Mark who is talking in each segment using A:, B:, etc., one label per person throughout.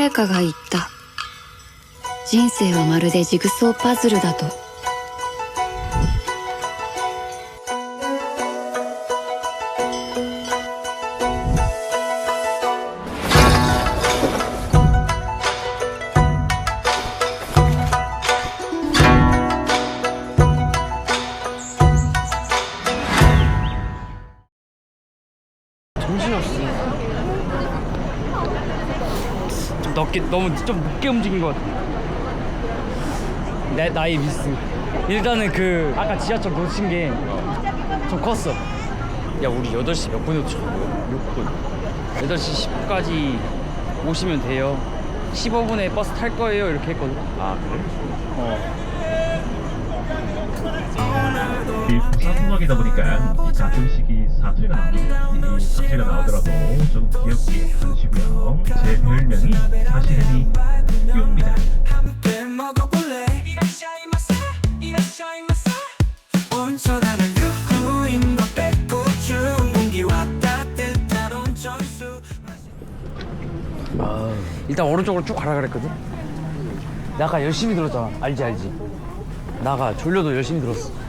A: 誰かが言った。人生はまるでジグソーパズルだと「
B: 너무 좀 늦게 움직인 것 같아. 내 나의 미스. 일단은 그 아까 지하철 놓친 게 좀 컸어. 야 우리 8시 몇 분에 도착한 거야? 6분? 8시 10분까지 오시면 돼요. 15분에 버스 탈 거예요. 이렇게 했거든. 아 그래? 어
C: 이 부사통학이다 보니까 이 가끔씩 이 사투리가 나옵니다. 이 사투리가 나오더라도 좀 귀엽게 해주시고요. 제 별명이 사실은 이
D: 온천수
B: 일단 오른쪽으로 쭉 가라 그랬거든. 나가 열심히 들었잖아. 알지 알지. 나가 졸려도 열심히 들었어.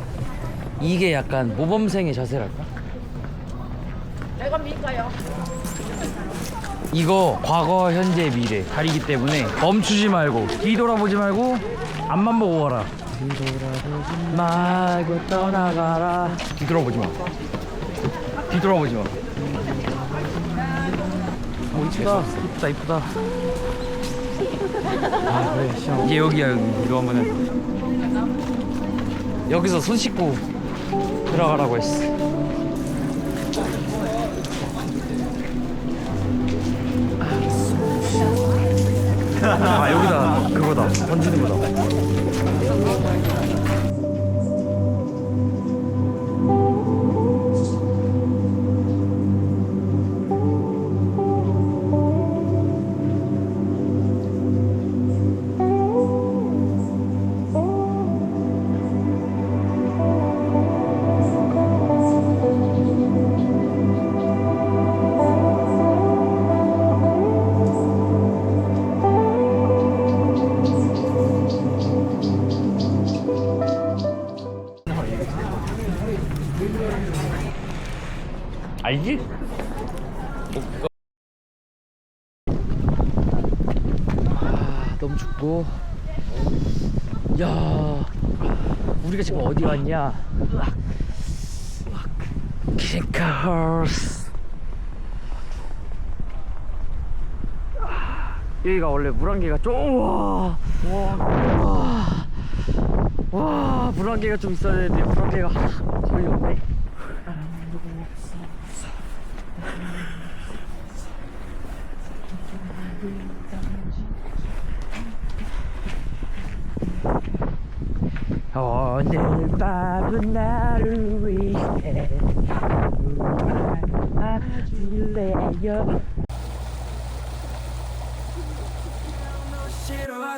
B: 이게 약간 모범생의 자세랄까? 내가 밀까요? 이거 과거, 현재, 미래 가리기 때문에 멈추지 말고 뒤돌아보지 말고 앞만 보고 가라. 뒤돌아보지 말고 떠나가라. 뒤돌아보지 마. 뒤돌아보지 마. 오 이쁘다 이쁘다 이쁘다 아 그래 시원 이게 여기야 여기 이거 하면은 여기서 손 씻고 들어가라고 했어. 아 여기다. 그거다. 던지는 거다 알지? 아 너무 춥고. 야 우리가 지금 어디 왔냐? 킹카하우스. 여기가 원래 물안개가 좀 와, 와, 와 물안개가 좀 있어야 되는데 물안개가 거의 없네. 오늘 밤은 나를 위해 아줄래요.
D: 싫어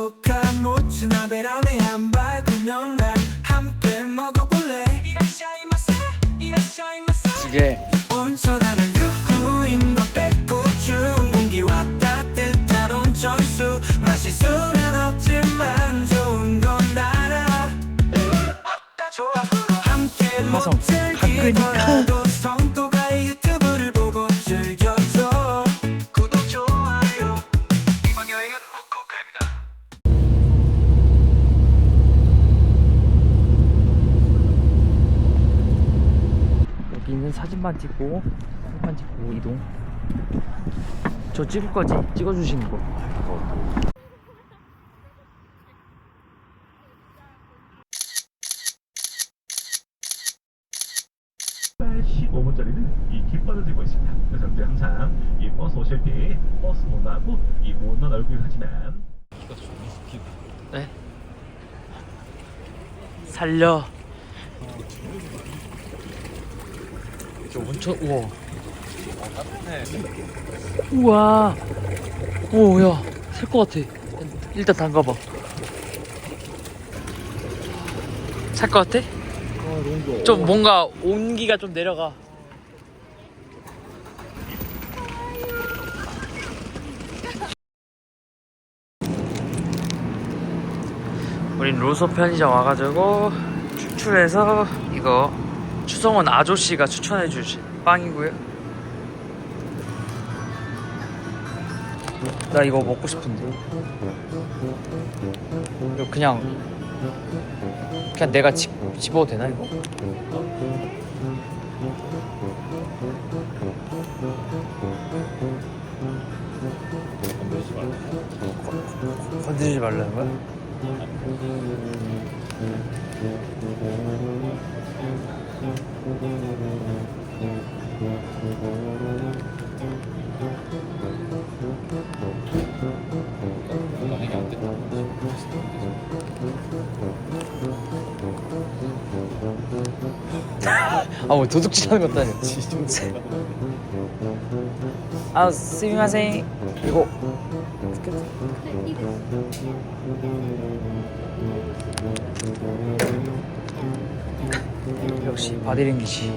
D: 행복한 모츠나베 라네 한 밝으면 날 함께 먹어볼래? 이라샤이마세 이라샤이마세
B: 이게
D: 온천하는 육구인 것 뺏고 추운 공기와 따뜻한 온천수 마실 수는 없지만 좋은 건 알아. 함께 못 즐기더라도
B: 사진만 찍고 사진만 찍고 이동. 저 찍을 거지? 찍어주시는 거.
C: 15분짜리는 이 깃발을 들고 있습니다. 그래서 여러분들 항상 이 버스 오실 때 버스 못 나고 이 못난 얼굴 하지만
B: 네. 살려. 이렇게 온천 우와. 우와. 오야 살 것 같아. 일단 담가봐. 살 것 같아? 좀 뭔가 온기가 좀 내려가. 우린 로소 편의점 와가지고 출출해서 이거 추성원 아저씨가 추천해 주신 빵이고요 나 이거 먹고 싶은데 이거 그냥 그냥 내가 집, 집어도 되나 이거? 건드리지 말라는 거야? 아뭐 도둑질 하는 것도 아니야 진짜 아 스미마셍 이거 역시 바디랭귀지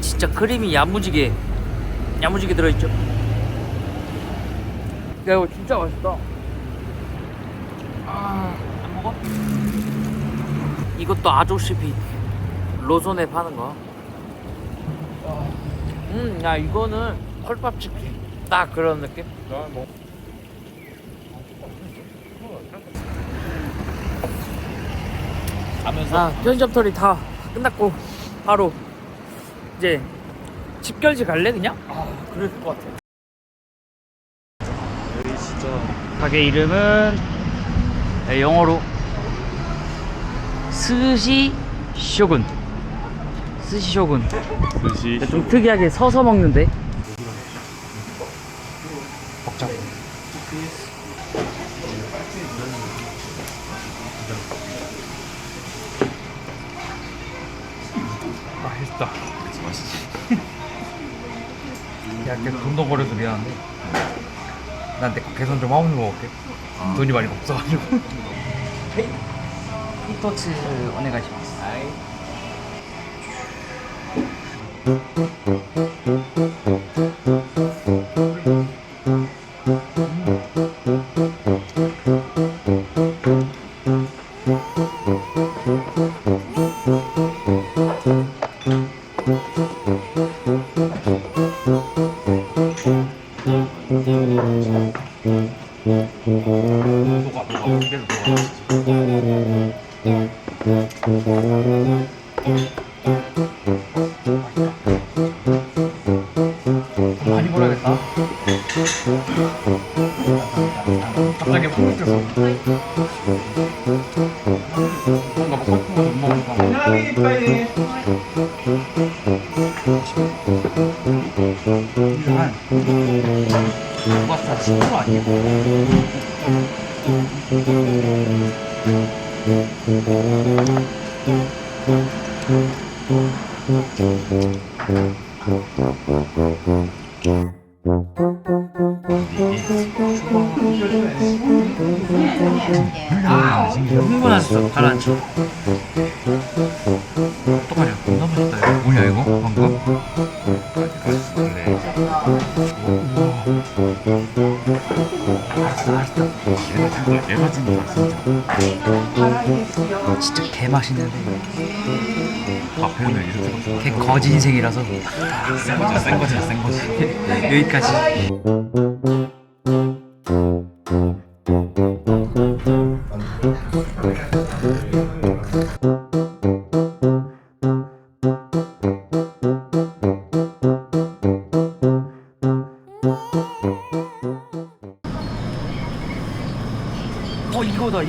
B: 진짜 크림이 야무지게 야무지게 들어있죠 야 이거 진짜 맛있다 아안 먹어? 이것도 아조시피 로손에 파는 거. 음, 야 이거는 헐밥집 딱 그런 느낌? 아 편의점 털이 다 끝났고 바로 이제 집결지 갈래 그냥? 아 그럴 것 같아. 여기 진짜 가게 이름은 네, 영어로. 스시 쇼군. 스시 쇼군.
E: 스시
B: 좀 특이하게 서서 먹는데. 먹자.
E: 맛있다
B: 야, 걔 돈도 버려서 미안한데 난내거 계산 좀 하면서 먹을게 돈이 많이 없어가지고. 히토츠 오네가 많이 벌어야겠다 갑자기 훅 뛰었어 뭔가 먹고 싶은 거못 먹으니까 이게 한 파스타 10kg 아니야? 아, 흥분했어. 가라앉혀.
E: 얘가 진짜 진짜
B: 진짜 개 맛있는데.
E: 밥 해면 이렇게
B: 개 거지 인생이라서.
E: 센 거지 센 거지 센 거지
B: 여기까지.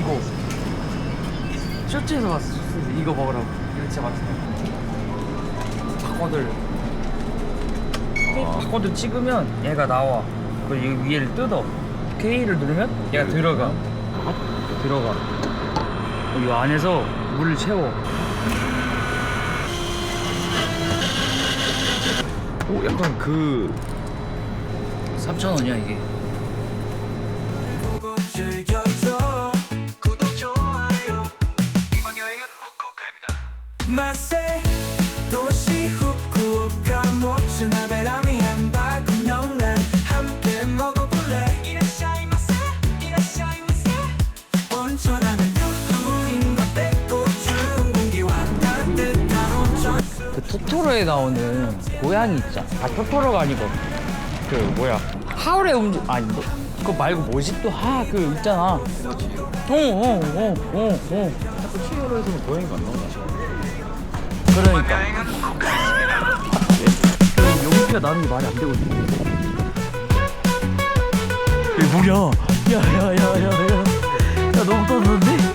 B: 이거 쇼츠에서 봤어 쇼츠에서 이거 먹으라고. 이거 진짜 맛있어 바코드를 바코드 찍으면 얘가 나와. 그리고 이 위에를 뜯어. K를 누르면 얘가 들어가. 들어가. 어, 이 안에서 물을 채워.
E: 오 약간 그
B: 3,000원이야 이게
D: 마세 도시 후쿠오카 모츠나베 라면 밝은 영란 함께 먹어볼래 이라샤이마세 이라샤이마세 온천하면 유후인과 백고추 공기와 따뜻한 온천
B: 그 토토로에 나오는 고양이 있잖아. 아 토토로가 아니고 그 뭐야 하울의 움직 아니 뭐 그거 말고 뭐지 또 하 그 있잖아. 어어어어 어, 어, 어.
E: 치어로에서는 고양이가 안 나오나?
B: 그러니까. 그 용기가 나는 게 말이 안 되거든. 이게 뭐야? 야야야야야. 야 너무 떴는데?